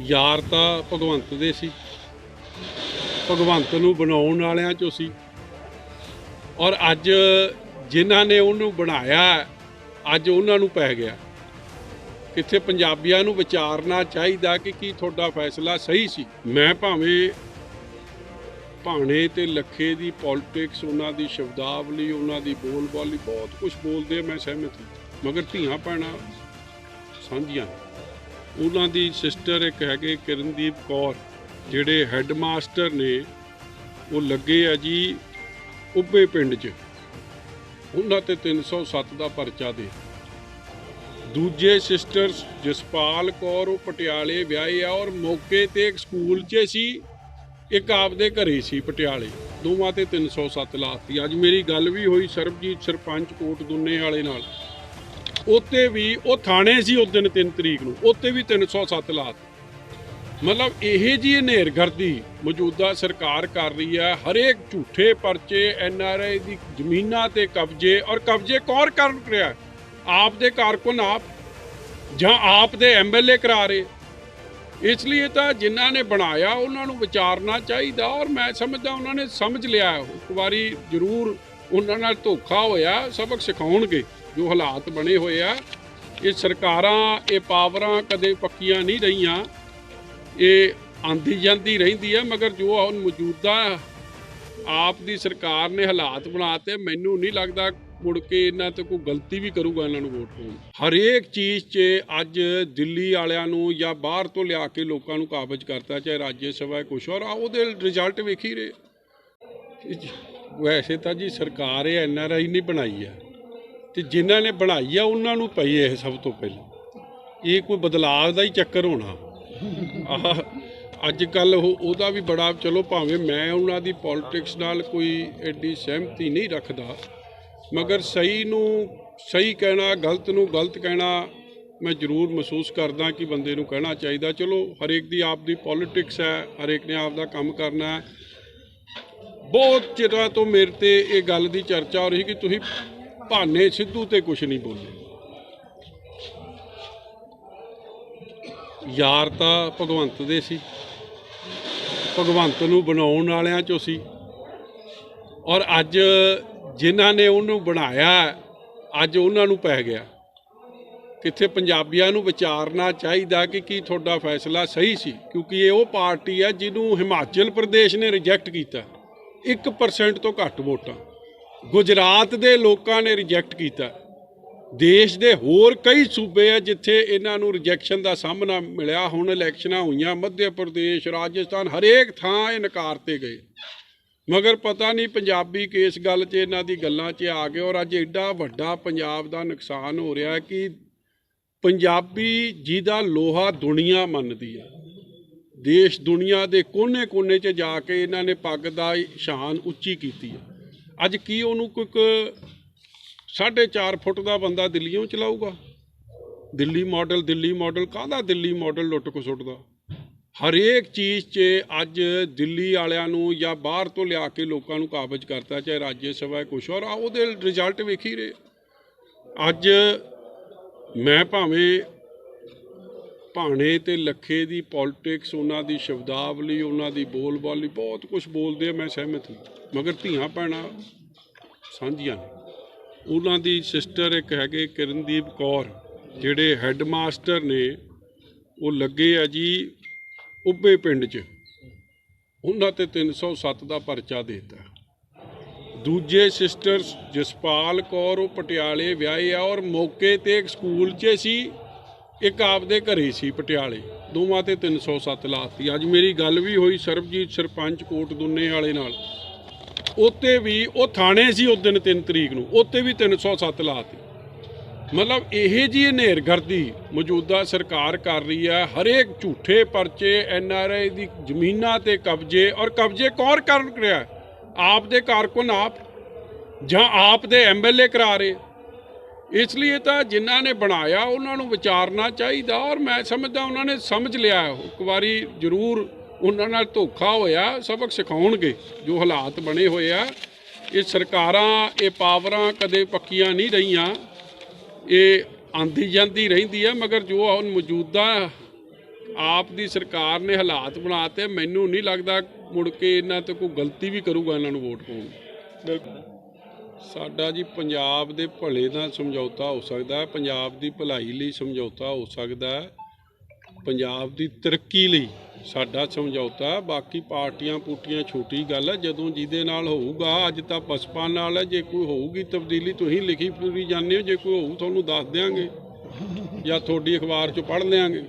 ਯਾਰ ਤਾਂ ਭਗਵੰਤ ਦੇ ਸੀ। ਭਗਵੰਤ ਨੂੰ ਬਣਾਉਣ ਵਾਲਿਆਂ ਚੋਂ ਸੀ। ਔਰ ਅੱਜ ਜਿਨ੍ਹਾਂ ਨੇ ਉਹਨੂੰ ਬਣਾਇਆ, ਅੱਜ ਉਹਨਾਂ ਨੂੰ ਪੈ ਗਿਆ। ਕਿੱਥੇ ਪੰਜਾਬੀਆਂ ਨੂੰ ਵਿਚਾਰਨਾ ਚਾਹੀਦਾ ਕਿ ਕੀ ਤੁਹਾਡਾ ਫੈਸਲਾ ਸਹੀ ਸੀ। ਮੈਂ ਭਾਵੇਂ ਭਾਣੇ ਤੇ ਲੱਖੇ ਦੀ ਪੋਲਿਟਿਕਸ ਉਹਨਾਂ ਦੀ ਸ਼ਬਦਾਵਲੀ, ਉਹਨਾਂ ਦੀ ਬੋਲਬਾਲੀ, ਬਹੁਤ ਕੁਝ ਬੋਲਦੇ ਮੈਂ ਸਹਿਮਤ ਹਾਂ। ਮਗਰ ਧੀਆਂ ਭੈਣਾਂ ਸਾਂਝੀਆਂ ਨੇ। ਉਹਨਾਂ ਦੀ ਸਿਸਟਰ ਇੱਕ ਹੈਗੇ ਕਿਰਨਦੀਪ ਕੌਰ, ਜਿਹੜੇ ਹੈੱਡਮਾਸਟਰ ਨੇ, ਉਹ ਲੱਗੇ ਆ ਜੀ ਉੱਬੇ ਪਿੰਡ 'ਚ। ਉਹਨਾਂ ਤੇ 307 ਦਾ ਪਰਚਾ ਦੇ। ਦੂਜੇ ਸਿਸਟਰ ਜਸਪਾਲ ਕੌਰ ਉਹ ਪਟਿਆਲੇ ਵਿਆਹੇ ਆ ਔਰ ਮੌਕੇ ਤੇ ਇੱਕ ਸਕੂਲ 'ਚ ਸੀ, ਇੱਕ ਆਪਦੇ ਘਰੇ ਸੀ ਪਟਿਆਲੇ। ਦੋਵਾਂ ਤੇ 307 ਲਾਤੀ। ਅੱਜ ਮੇਰੀ ਗੱਲ ਵੀ ਹੋਈ ਸਰਬਜੀਤ ਸਰਪੰਚ ਕੋਟ ਦੁੰਨੇ ਵਾਲੇ ਨਾਲ। ਉੱਤੇ ਵੀ ਉਹ ਥਾਣੇ ਸੀ ਉਸ ਦਿਨ 3 ਤਰੀਕ ਨੂੰ, ਉੱਤੇ ਵੀ 307 ਲਾਤ। ਮਤਲਬ ਇਹ ਜੀ ਹਨੇਰਗਰਦੀ ਮੌਜੂਦਾ ਸਰਕਾਰ ਕਰ ਰਹੀ ਹੈ, ਹਰੇਕ ਝੂਠੇ ਪਰਚੇ, ਐਨ ਆਰ ਆਈ ਦੀ ਜ਼ਮੀਨਾਂ ਤੇ ਕਬਜ਼ੇ ਔਰ ਕਬਜ਼ੇ ਕੌਰ ਕਰ ਰਿਹਾ ਆਪ ਦੇ ਕਾਰਕੁਨ ਆਪ ਜਾਂ ਆਪ ਦੇ ਐਮਐਲਏ ਕਰਾ ਰਹੇ? ਇਸ ਲਈ ਤਾਂ ਜਿਨ੍ਹਾਂ ਨੇ ਬਣਾਇਆ ਉਹਨਾਂ ਨੂੰ ਵਿਚਾਰਨਾ ਚਾਹੀਦਾ ਔਰ ਮੈਂ ਸਮਝਦਾ ਉਹਨਾਂ ਨੇ ਸਮਝ ਲਿਆ ਇੱਕ ਵਾਰੀ ਜ਼ਰੂਰ ਉਹਨਾਂ ਨਾਲ ਧੋਖਾ ਹੋਇਆ, ਸਬਕ ਸਿਖਾਉਣਗੇ, ਜੋ ਹਾਲਾਤ ਬਣੇ ਹੋਏ ਆ। ਇਹ ਸਰਕਾਰਾਂ, ਇਹ ਪਾਵਰਾਂ ਕਦੇ ਪੱਕੀਆਂ ਨਹੀਂ ਰਹੀਆਂ। ਇਹ ਆਂਦੀ ਜਾਂਦੀ ਰਹਿੰਦੀ ਹੈ ਮਗਰ ਜੋ ਹੁਣ ਮੌਜੂਦਾ ਆਪ ਦੀ ਸਰਕਾਰ ਨੇ ਹਾਲਾਤ ਬਣਾਤੇ, ਮੈਨੂੰ ਨਹੀਂ ਲੱਗਦਾ ਮੁੜ ਕੇ ਇਹਨਾਂ ਤੇ ਕੋਈ ਗਲਤੀ ਵੀ ਕਰੂਗਾ ਇਹਨਾਂ ਨੂੰ ਵੋਟ ਪਾਉਣ। ਹਰੇਕ ਚੀਜ਼ 'ਚ ਅੱਜ ਦਿੱਲੀ ਵਾਲਿਆਂ ਨੂੰ ਜਾਂ ਬਾਹਰ ਤੋਂ ਲਿਆ ਕੇ ਲੋਕਾਂ ਨੂੰ ਕਾਬਜ ਕਰਤਾ, ਚਾਹੇ ਰਾਜ ਸਭਾ ਕੁਛ, ਔਰ ਆ ਉਹਦੇ ਰਿਜ਼ਲਟ ਵੇਖ ਹੀ ਰਹੇ। ਵੈਸੇ ਤਾਂ ਜੀ ਸਰਕਾਰ ਇਹ ਐਨ ਆਰ ਆਈ ਨਹੀਂ ਬਣਾਈ ਆ ਤੇ ਜਿਨ੍ਹਾਂ ਨੇ ਬਣਾਈ ਆ, ਉਹਨਾਂ ਨੂੰ ਪਈ ਇਹ ਸਭ ਤੋਂ ਪਹਿਲਾਂ। ਇਹ ਕੋਈ ਬਦਲਾਅ ਦਾ ਹੀ ਚੱਕਰ ਹੋਣਾ। ਆਹ ਅੱਜ ਕੱਲ ਉਹਦਾ ਵੀ ਬੜਾ, ਚਲੋ ਭਾਵੇਂ ਮੈਂ ਉਹਨਾਂ ਦੀ ਪੋਲਿਟਿਕਸ ਨਾਲ ਕੋਈ ਐਡੀ ਸਹਿਮਤੀ ਨਹੀਂ ਰੱਖਦਾ, ਮਗਰ ਸਹੀ ਨੂੰ, ਸਹੀ ਕਹਿਣਾ, ਗਲਤ ਨੂੰ ਗਲਤ ਕਹਿਣਾ ਮੈਂ ਜ਼ਰੂਰ ਮਹਿਸੂਸ ਕਰਦਾ ਕਿ ਬੰਦੇ ਨੂੰ ਕਹਿਣਾ ਚਾਹੀਦਾ। ਚਲੋ, ਹਰੇਕ ਦੀ ਆਪ ਦੀ ਪੋਲਿਟਿਕਸ ਹੈ, ਹਰੇਕ ਨੇ ਆਪ ਦਾ ਕੰਮ ਕਰਨਾ ਹੈ। ਬਹੁਤ ਚਿਰਾਂ ਤੋਂ ਮੇਰੇ ਤੇ ਇਹ ਗੱਲ ਦੀ ਚਰਚਾ ਹੋ ਰਹੀ ਕਿ ਤੁਸੀਂ ਭਾਨੇ ਸਿੱਧੂ ਤੇ ਕੁਝ ਨਹੀਂ ਬੋਲੇ ਯਾਰ ਤਾਂ ਭਗਵੰਤ ਦੇ ਸੀ। ਭਗਵੰਤ ਨੂੰ ਬਣਾਉਣ ਵਾਲਿਆਂ ਚੋਂ ਸੀ। ਔਰ ਅੱਜ ਜਿਨ੍ਹਾਂ ਨੇ ਉਹਨੂੰ ਬਣਾਇਆ, ਅੱਜ ਉਹਨਾਂ ਨੂੰ ਪੈ ਗਿਆ। ਕਿੱਥੇ ਪੰਜਾਬੀਆਂ ਨੂੰ ਵਿਚਾਰਨਾ ਚਾਹੀਦਾ ਕਿ ਕੀ ਤੁਹਾਡਾ ਫੈਸਲਾ ਸਹੀ ਸੀ, ਕਿਉਂਕਿ ਇਹ ਉਹ ਪਾਰਟੀ ਹੈ ਜਿਹਨੂੰ ਹਿਮਾਚਲ ਪ੍ਰਦੇਸ਼ ਨੇ ਰਿਜੈਕਟ ਕੀਤਾ। 1% ਤੋਂ ਘੱਟ ਵੋਟਾਂ। ਗੁਜਰਾਤ ਦੇ ਲੋਕਾਂ ਨੇ ਰਿਜੈਕਟ ਕੀਤਾ। ਦੇਸ਼ ਦੇ ਹੋਰ ਕਈ ਸੂਬੇ ਆ ਜਿੱਥੇ ਇਹਨਾਂ ਨੂੰ ਰਿਜੈਕਸ਼ਨ ਦਾ ਸਾਹਮਣਾ ਮਿਲਿਆ। ਹੁਣ ਇਲੈਕਸ਼ਨਾਂ ਹੋਈਆਂ ਮੱਧ ਪ੍ਰਦੇਸ਼, ਰਾਜਸਥਾਨ ਹਰੇਕ ਥਾਂ ਇਹ ਨਕਾਰਤੇ ਗਏ। ਮਗਰ ਪਤਾ ਨਹੀਂ ਪੰਜਾਬੀ ਕਿਸ ਗੱਲ 'ਚ ਇਹਨਾਂ ਦੀ ਗੱਲਾਂ 'ਚ ਆ ਗਏ ਔਰ ਅੱਜ ਐਡਾ ਵੱਡਾ ਪੰਜਾਬ ਦਾ ਨੁਕਸਾਨ ਹੋ ਰਿਹਾ ਕਿ ਪੰਜਾਬੀ ਜਿਹਦਾ ਲੋਹਾ ਦੁਨੀਆ ਮੰਨਦੀ ਹੈ ਦੇਸ਼ ਦੁਨੀਆ ਦੇ ਕੋਨੇ-ਕੋਨੇ 'ਚ ਜਾ ਕੇ ਇਹਨਾਂ ਨੇ ਪੱਗ ਦਾ ਸ਼ਾਨ ਉੱਚੀ ਕੀਤੀ ਹੈ। ਅੱਜ ਕੀ ਉਹਨੂੰ ਕੋਈ ਇੱਕ ਸਾਢੇ ਚਾਰ ਫੁੱਟ ਦਾ ਬੰਦਾ ਦਿੱਲੀੋਂ ਚਲਾਊਗਾ? ਦਿੱਲੀ ਮਾਡਲ ਦਿੱਲੀ ਮਾਡਲ, ਕਾਹਦਾ ਦਿੱਲੀ ਮਾਡਲ ਲੁੱਟ ਕੋ ਸੁੱਟਦਾ ਹਰੇਕ ਚੀਜ਼ 'ਚ ਅੱਜ ਦਿੱਲੀ ਵਾਲਿਆਂ ਨੂੰ ਜਾਂ ਬਾਹਰ ਤੋਂ ਲਿਆ ਕੇ ਲੋਕਾਂ ਨੂੰ ਕਾਬਜ ਕਰਤਾ, ਚਾਹੇ ਰਾਜ ਸਭਾ ਕੁਛ ਔਰ ਆ ਉਹਦੇ ਰਿਜ਼ਲਟ ਵੇਖੀ ਰਹੇ। ਅੱਜ ਮੈਂ ਭਾਵੇਂ ਭਾਣੇ ਤੇ ਲੱਖੇ ਦੀ ਪੋਲਿਟਿਕਸ ਉਹਨਾਂ ਦੀ ਸ਼ਬਦਾਵਲੀ ਉਹਨਾਂ ਦੀ ਬੋਲਬਾਲੀ ਬਹੁਤ ਕੁਝ ਬੋਲਦੇ ਆ, ਮੈਂ ਸਹਿਮਤ ਹਾਂ। ਮਗਰ ਧੀਆਂ ਭੈਣਾਂ ਸਾਂਝੀਆਂ ਉਹਨਾਂ ਦੀ ਸਿਸਟਰ ਇੱਕ ਹੈਗੇ ਕਿਰਨਦੀਪ ਕੌਰ ਜਿਹੜੇ ਹੈੱਡਮਾਸਟਰ ਨੇ ਉਹ ਲੱਗੇ ਆ ਜੀ ਉੱਬੇ ਪਿੰਡ 'ਚ। ਉਹਨਾਂ ਤੇ 307 ਦਾ ਪਰਚਾ ਦੇ ਦਿੱਤਾ। ਦੂਜੇ ਸਿਸਟਰ ਜਸਪਾਲ ਕੌਰ ਉਹ ਪਟਿਆਲੇ ਵਿਆਹੇ ਆ ਔਰ ਮੌਕੇ ਤੇ ਇੱਕ ਸਕੂਲ 'ਚ ਸੀ। ਇੱਕ ਆਪਦੇ ਘਰੇ ਸੀ ਪਟਿਆਲੇ, ਦੋਵਾਂ ਤੇ 307 ਲਾਤੀ। ਅੱਜ ਮੇਰੀ ਗੱਲ ਵੀ ਹੋਈ ਸਰਬਜੀਤ ਸਰਪੰਚ ਕੋਟ ਦੁੰਨੇ ਵਾਲੇ ਨਾਲ। ਉੱਤੇ ਵੀ ਉਹ ਥਾਣੇ ਸੀ ਉਸ ਦਿਨ 3 ਤਰੀਕ ਨੂੰ ਉੱਤੇ ਵੀ 307 ਲਾਤੀ। ਮਤਲਬ ਇਹ ਜੀ ਹਨੇਰਗਰਦੀ ਮੌਜੂਦਾ ਸਰਕਾਰ ਕਰ ਰਹੀ ਹੈ, ਹਰੇਕ ਝੂਠੇ ਪਰਚੇ, ਐਨ ਆਰ ਆਈ ਦੀ ਜ਼ਮੀਨਾਂ ਤੇ ਕਬਜ਼ੇ ਔਰ ਕਬਜ਼ੇ ਕੌਣ ਕਰ ਰਿਹਾ ਆਪ ਦੇ ਕਾਰਕੁਨ ਆਪ, ਜਾਂ ਆਪ ਦੇ ਐਮਐਲਏ ਕਰਾ ਰਹੇ? ਇਸ ਲਈ ਤਾਂ ਜਿਨ੍ਹਾਂ ਨੇ ਬਣਾਇਆ, ਉਹਨਾਂ ਨੂੰ ਵਿਚਾਰਨਾ ਚਾਹੀਦਾ ਔਰ ਮੈਂ ਸਮਝਦਾ ਉਹਨਾਂ ਨੇ ਸਮਝ ਲਿਆ ਇੱਕ ਵਾਰੀ ਜ਼ਰੂਰ ਉਹਨਾਂ ਨਾਲ ਧੋਖਾ ਹੋਇਆ, ਸਬਕ ਸਿਖਾਉਣਗੇ ਜੋ ਹਾਲਾਤ ਬਣੇ ਹੋਏ ਆ। ਇਹ ਸਰਕਾਰਾਂ, ਇਹ ਪਾਵਰਾਂ ਕਦੇ ਪੱਕੀਆਂ ਨਹੀਂ ਰਹੀਆਂ। ਇਹ ਆਂਦੀ ਜਾਂਦੀ ਰਹਿੰਦੀ ਹੈ, ਮਗਰ ਜੋ ਹੁਣ ਮੌਜੂਦਾ ਆਪ ਦੀ ਸਰਕਾਰ ਨੇ ਹਾਲਾਤ ਬਣਾਤੇ, ਮੈਨੂੰ ਨਹੀਂ ਲੱਗਦਾ ਮੁੜ ਕੇ ਇਹਨਾਂ ਤੇ ਕੋਈ ਗਲਤੀ ਵੀ ਕਰੂਗਾ ਇਹਨਾਂ ਨੂੰ ਵੋਟ ਪਾਉਣ ਬਿਲਕੁਲ। ਸਾਡਾ ਜੀ ਪੰਜਾਬ ਦੇ ਭਲੇ ਦਾ ਸਮਝੌਤਾ ਹੋ ਸਕਦਾ ਹੈ, ਪੰਜਾਬ ਦੀ ਭਲਾਈ ਲਈ ਸਮਝੌਤਾ ਹੋ ਸਕਦਾ ਹੈ, ਪੰਜਾਬ ਦੀ ਤਰੱਕੀ ਲਈ ਸਾਡਾ ਸਮਝੌਤਾ ਬਾਕੀ ਪਾਰਟੀਆਂ ਪੂਟੀਆਂ ਛੋਟੀ ਗੱਲ ਹੈ, ਜਦੋਂ ਜਿਹਦੇ ਨਾਲ ਹੋਊਗਾ, ਅੱਜ ਤਾਂ ਬਸਪਾ ਨਾਲ ਹੈ, ਜੇ ਕੋਈ ਹੋਊਗੀ ਤਬਦੀਲੀ ਤੁਸੀਂ ਲਿਖੀ ਪੂਰੀ ਜਾਂਦੇ ਹੋ, ਜੇ ਕੋਈ ਹੋਊ ਤੁਹਾਨੂੰ ਦੱਸ ਦਿਆਂਗੇ ਜਾਂ ਤੁਹਾਡੀ ਅਖਬਾਰ 'ਚ ਪੜ੍ਹ ਲਿਆਂਗੇ।